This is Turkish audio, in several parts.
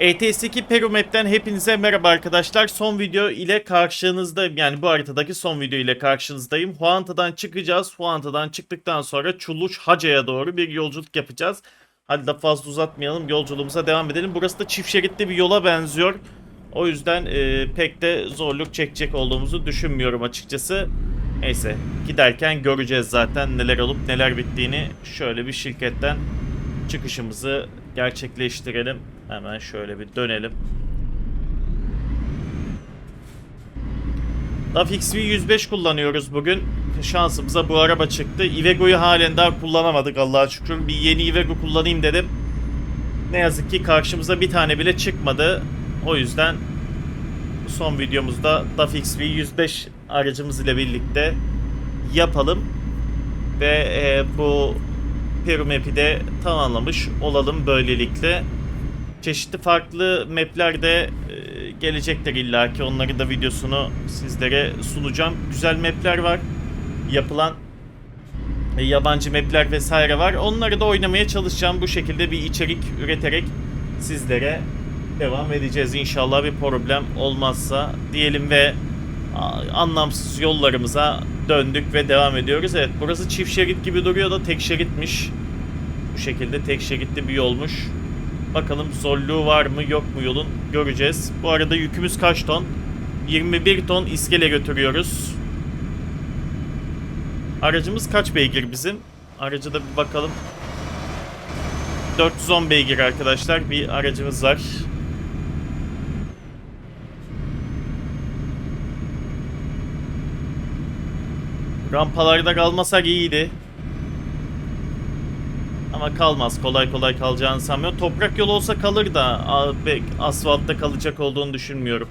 ETS2 Peru Map'ten hepinize merhaba arkadaşlar. Son video ile karşınızdayım. Yani bu haritadaki son video ile karşınızdayım. Huanta'dan çıkacağız. Huanta'dan çıktıktan sonra Çuluç Haca'ya doğru bir yolculuk yapacağız. Hadi da fazla uzatmayalım. Yolculuğumuza devam edelim. Burası da çift şeritli bir yola benziyor. O yüzden e, pek de zorluk çekecek olduğumuzu düşünmüyorum açıkçası. Neyse giderken göreceğiz zaten neler olup neler bittiğini. Şöyle bir şirketten çıkışımızı gerçekleştirelim. Hemen şöyle bir dönelim. DAF XV105 kullanıyoruz bugün. Şansımıza bu araba çıktı. Ivego'yu halen daha kullanamadık Allah'a şükür. Bir yeni Ivego kullanayım dedim. Ne yazık ki karşımıza bir tane bile çıkmadı. O yüzden son videomuzda DAF XV105 aracımız ile birlikte yapalım. Ve e, bu Peru de tamamlamış olalım böylelikle. Çeşitli farklı map'ler de e, gelecektir illaki. Onların da videosunu sizlere sunacağım. Güzel map'ler var. Yapılan e, yabancı map'ler vesaire var. Onları da oynamaya çalışacağım. Bu şekilde bir içerik üreterek sizlere devam edeceğiz inşallah bir problem olmazsa diyelim ve anlamsız yollarımıza döndük ve devam ediyoruz. Evet burası çift şerit gibi duruyor da tek şeritmiş. Bu şekilde tek şeritli bir yolmuş. Bakalım zorluğu var mı yok mu yolun göreceğiz. Bu arada yükümüz kaç ton? 21 ton iskele götürüyoruz. Aracımız kaç beygir bizim? Aracı da bir bakalım. 410 beygir arkadaşlar bir aracımız var. Rampalarda kalmasak iyiydi. Ama kalmaz. Kolay kolay kalacağını sanmıyorum. Toprak yol olsa kalır da asfaltta kalacak olduğunu düşünmüyorum.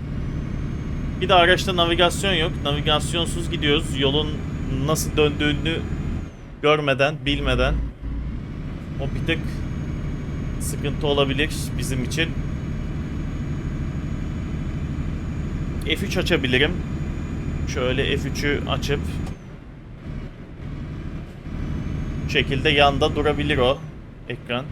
Bir de araçta navigasyon yok. Navigasyonsuz gidiyoruz. Yolun nasıl döndüğünü görmeden, bilmeden. O bir tık sıkıntı olabilir bizim için. F3 açabilirim. Şöyle F3'ü açıp şekilde yanda durabilir o ekran.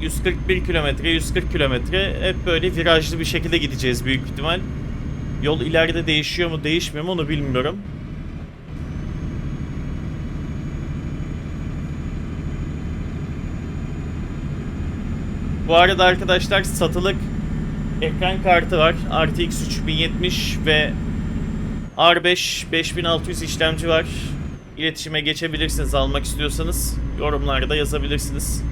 ...141 kilometre, 140 kilometre... ...hep böyle virajlı bir şekilde gideceğiz büyük ihtimal. Yol ileride değişiyor mu, değişmiyor mu onu bilmiyorum. Bu arada arkadaşlar satılık ekran kartı var. RTX 3070 ve R5 5600 işlemci var. İletişime geçebilirsiniz almak istiyorsanız. Yorumlarda yazabilirsiniz.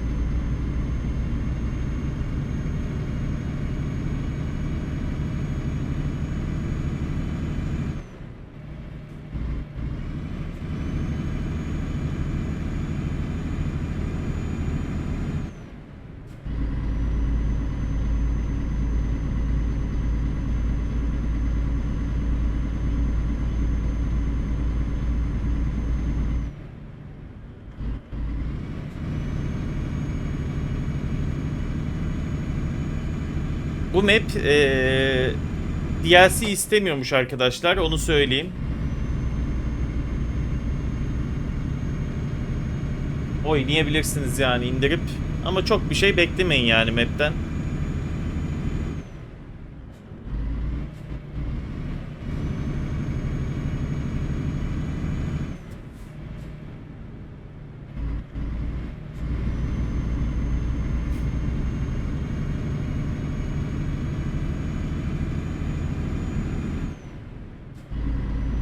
Bu map eee DLC istemiyormuş arkadaşlar onu söyleyeyim. Oynayabilirsiniz yani indirip ama çok bir şey beklemeyin yani map'ten.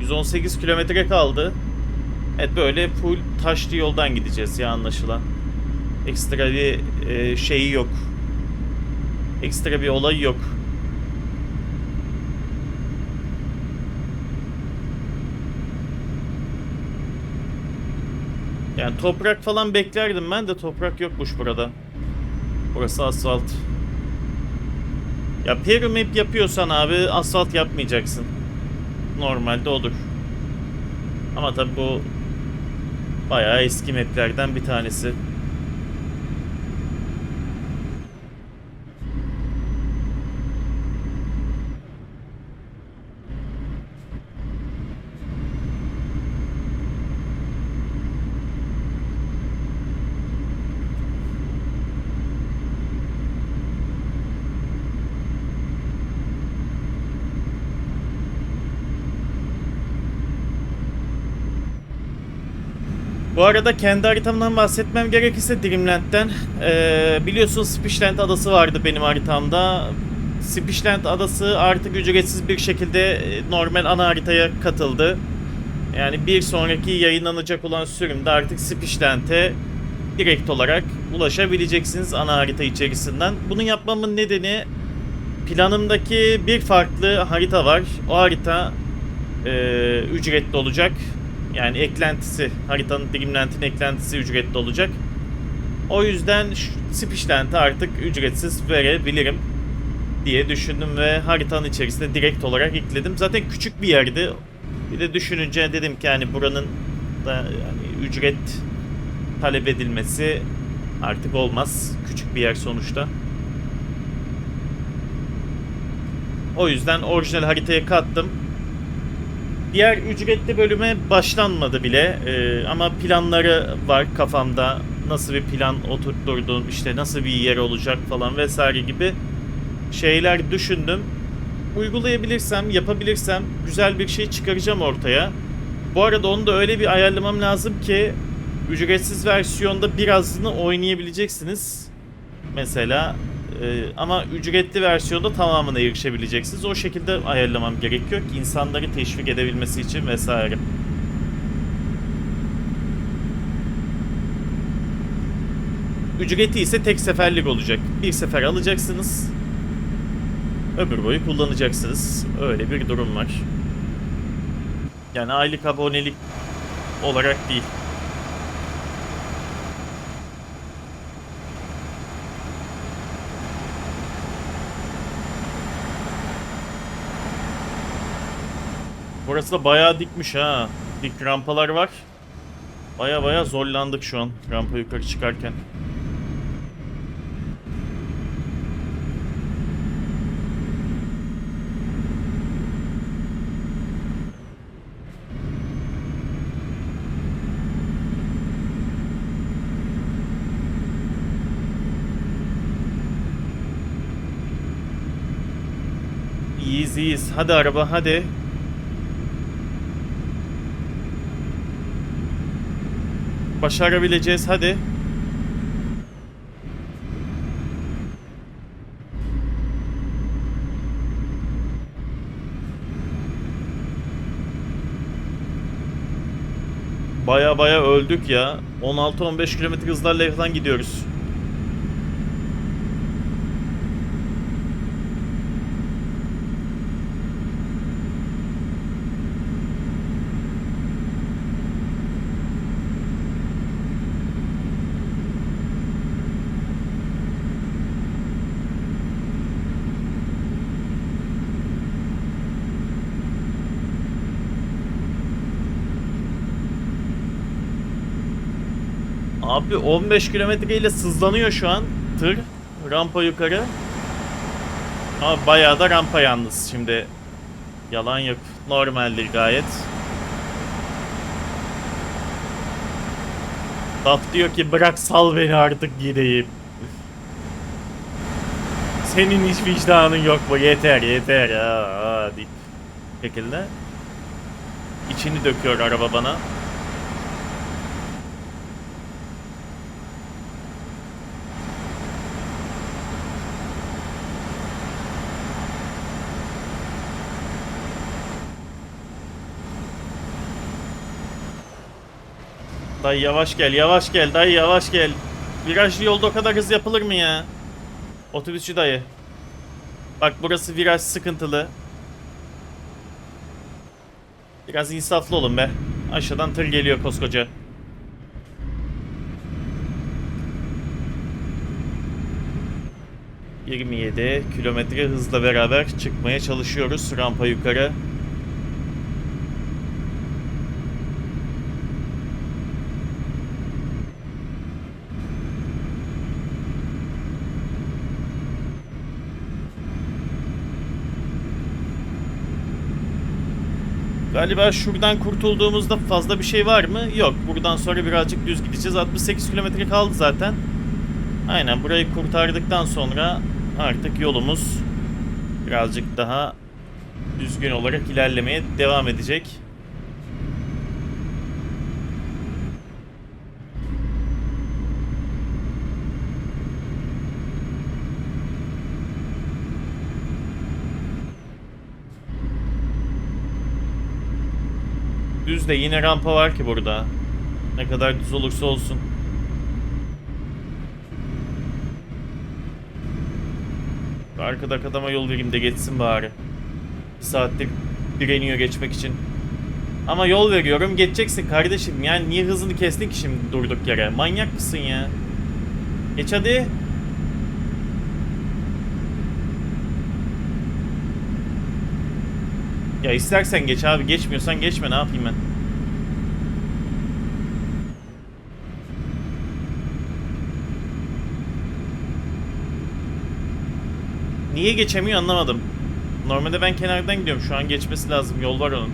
...118 kilometre kaldı. Evet böyle full taşlı yoldan gideceğiz ya anlaşılan. Ekstra bir e, şeyi yok. Ekstra bir olayı yok. Yani toprak falan beklerdim ben de toprak yokmuş burada. Burası asfalt. Ya Peru map yapıyorsan abi asfalt yapmayacaksın. Normalde olur. Ama tabi bu bayağı eski maplerden bir tanesi. Bu arada kendi haritamdan bahsetmem gerekirse Dreamland'den. Ee, biliyorsunuz Spishland adası vardı benim haritamda. Spishland adası artık ücretsiz bir şekilde normal ana haritaya katıldı. Yani bir sonraki yayınlanacak olan sürümde artık Spishland'e direkt olarak ulaşabileceksiniz ana harita içerisinden. Bunu yapmamın nedeni planımdaki bir farklı harita var. O harita e, ücretli olacak. Yani eklentisi, haritanın Dreamland'in eklentisi ücretli olacak. O yüzden Spishland'e artık ücretsiz verebilirim diye düşündüm ve haritanın içerisinde direkt olarak ekledim. Zaten küçük bir yerdi. Bir de düşününce dedim ki yani buranın da yani ücret talep edilmesi artık olmaz. Küçük bir yer sonuçta. O yüzden orijinal haritaya kattım. Diğer ücretli bölüme başlanmadı bile Ee, ama planları var kafamda. Nasıl bir plan oturtturdum, işte nasıl bir yer olacak falan vesaire gibi şeyler düşündüm. Uygulayabilirsem, yapabilirsem güzel bir şey çıkaracağım ortaya. Bu arada onu da öyle bir ayarlamam lazım ki ücretsiz versiyonda birazını oynayabileceksiniz. Mesela e, ama ücretli versiyonda tamamına erişebileceksiniz. O şekilde ayarlamam gerekiyor ki insanları teşvik edebilmesi için vesaire. Ücreti ise tek seferlik olacak. Bir sefer alacaksınız. Ömür boyu kullanacaksınız. Öyle bir durum var. Yani aylık abonelik olarak değil. Burası da bayağı dikmiş ha. Dik rampalar var. Baya baya zorlandık şu an rampa yukarı çıkarken. İyiyiz iyiyiz. Hadi araba hadi. Başarabileceğiz hadi. Baya baya öldük ya. 16-15 km hızlarla falan gidiyoruz. Abi 15 kilometre ile sızlanıyor şu an tır rampa yukarı. Ama bayağı da rampa yalnız şimdi. Yalan yok. Normaldir gayet. Daf diyor ki bırak sal beni artık gideyim. Senin hiç vicdanın yok mu? Yeter yeter. Aa, deyip şekilde. İçini döküyor araba bana. Dayı yavaş gel, yavaş gel, dayı yavaş gel. Virajlı yolda o kadar hız yapılır mı ya? Otobüsçü dayı. Bak burası viraj sıkıntılı. Biraz insaflı olun be. Aşağıdan tır geliyor koskoca. ...27 kilometre hızla beraber çıkmaya çalışıyoruz rampa yukarı. Galiba şuradan kurtulduğumuzda fazla bir şey var mı? Yok. Buradan sonra birazcık düz gideceğiz. 68 kilometre kaldı zaten. Aynen burayı kurtardıktan sonra artık yolumuz birazcık daha düzgün olarak ilerlemeye devam edecek. De yine rampa var ki burada. Ne kadar düz olursa olsun. Arkada adama yol vereyim de geçsin bari. Bir saattir direniyor geçmek için. Ama yol veriyorum geçeceksin kardeşim. Yani niye hızını kestin ki şimdi durduk yere? Manyak mısın ya? Geç hadi. Ya istersen geç abi. Geçmiyorsan geçme ne yapayım ben. Niye geçemiyor anlamadım. Normalde ben kenardan gidiyorum. Şu an geçmesi lazım. Yol var onun.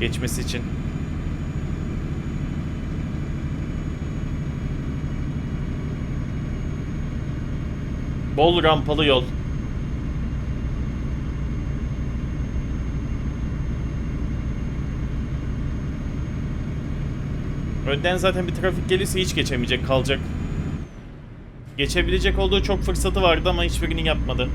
Geçmesi için. Bol rampalı yol. Önden zaten bir trafik gelirse hiç geçemeyecek, kalacak. Geçebilecek olduğu çok fırsatı vardı ama hiçbirini yapmadı.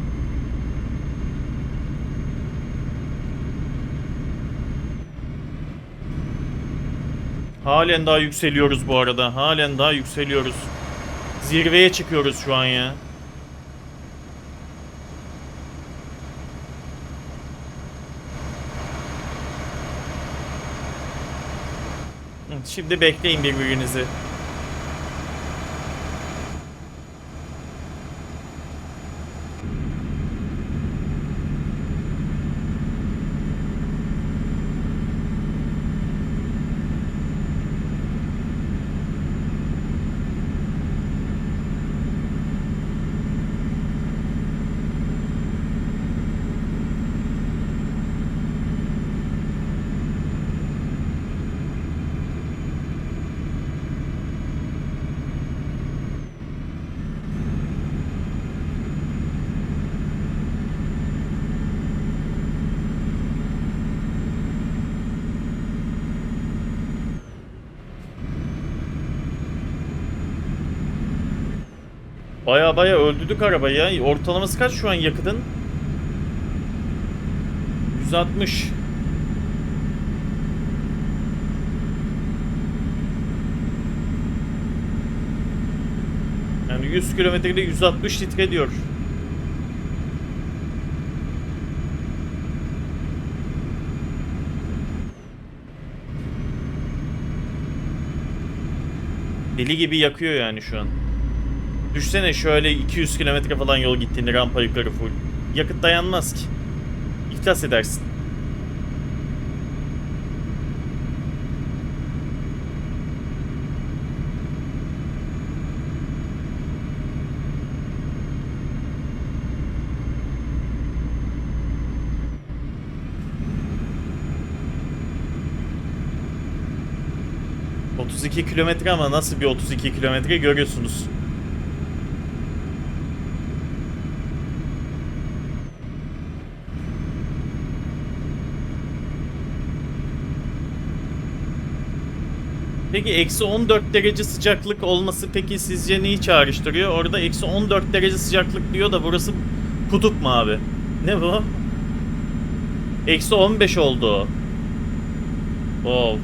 Halen daha yükseliyoruz bu arada. Halen daha yükseliyoruz. Zirveye çıkıyoruz şu an ya. Şimdi bekleyin birbirinizi. Baya baya öldürdük arabayı ya. Ortalaması kaç şu an yakıtın? 160. Yani 100 kilometrede 160 litre diyor. Deli gibi yakıyor yani şu an. Düşsene şöyle 200 kilometre falan yol gittiğinde rampa yukarı full. Yakıt dayanmaz ki. İhtas edersin. ...32 kilometre ama nasıl bir 32 kilometre görüyorsunuz. Peki eksi 14 derece sıcaklık olması peki sizce neyi çağrıştırıyor? Orada eksi 14 derece sıcaklık diyor da burası kutup mu abi? Ne bu? Eksi 15 oldu. Wow.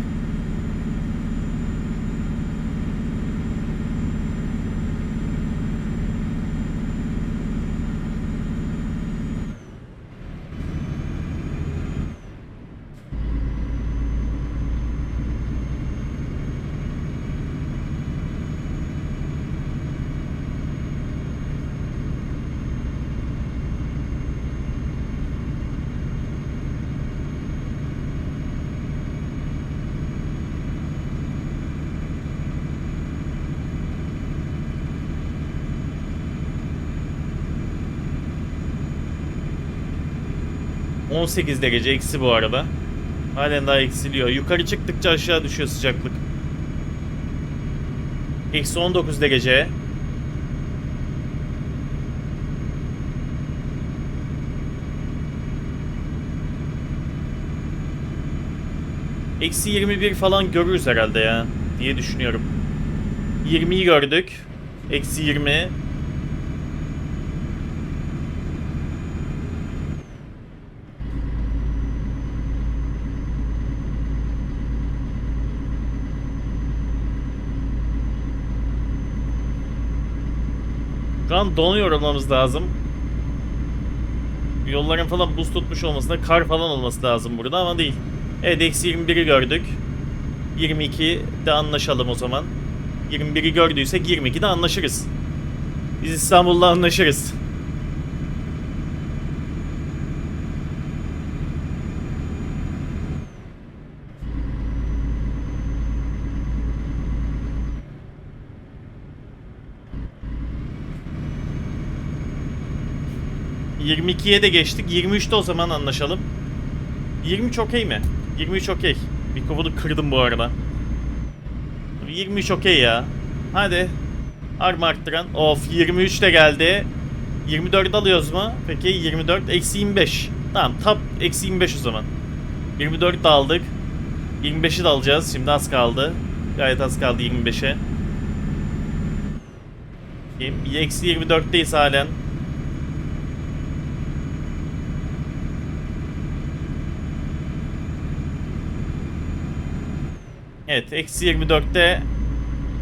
18 derece eksi bu arada. Halen daha eksiliyor. Yukarı çıktıkça aşağı düşüyor sıcaklık. Eksi 19 derece. Eksi 21 falan görürüz herhalde ya diye düşünüyorum. 20'yi gördük. Eksi 20. Şu an donuyor olmamız lazım. Yolların falan buz tutmuş olması da kar falan olması lazım burada ama değil. Evet eksi 21'i gördük. 22'de anlaşalım o zaman. 21'i gördüysek 22'de anlaşırız. Biz İstanbul'da anlaşırız. ...22'ye de geçtik. 23'te o zaman anlaşalım. 23 okey mi? 23 okey. Mikrofonu kırdım bu arada. 23 okey ya. Hadi. Arma arttıran. Of 23 de geldi. 24 alıyoruz mu? Peki 24 eksi 25. Tamam tap eksi 25 o zaman. 24 de aldık. 25'i de alacağız. Şimdi az kaldı. Gayet az kaldı 25'e. Eksi 24'teyiz halen. Evet eksi 24'te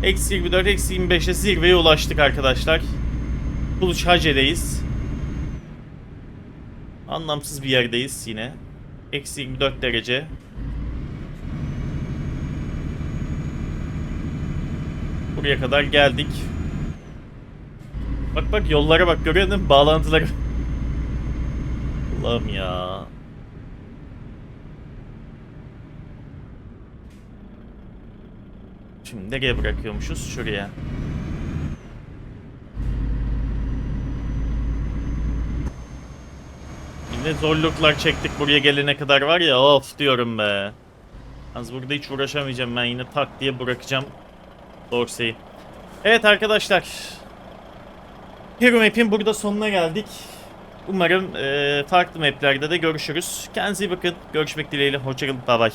eksi 24 eksi 25'e zirveye ulaştık arkadaşlar. Buluş Hace'deyiz. Anlamsız bir yerdeyiz yine. Eksi 24 derece. Buraya kadar geldik. Bak bak yollara bak görüyor musun? Bağlantıları. Allah'ım ya. Şimdi nereye bırakıyormuşuz? Şuraya. Yine zorluklar çektik buraya gelene kadar var ya of diyorum be. Az burada hiç uğraşamayacağım ben yine tak diye bırakacağım Dorsey'i. Evet arkadaşlar. Hero Map'in burada sonuna geldik. Umarım eee, farklı maplerde de görüşürüz. Kendinize iyi bakın. Görüşmek dileğiyle. Hoşçakalın. Bye bye.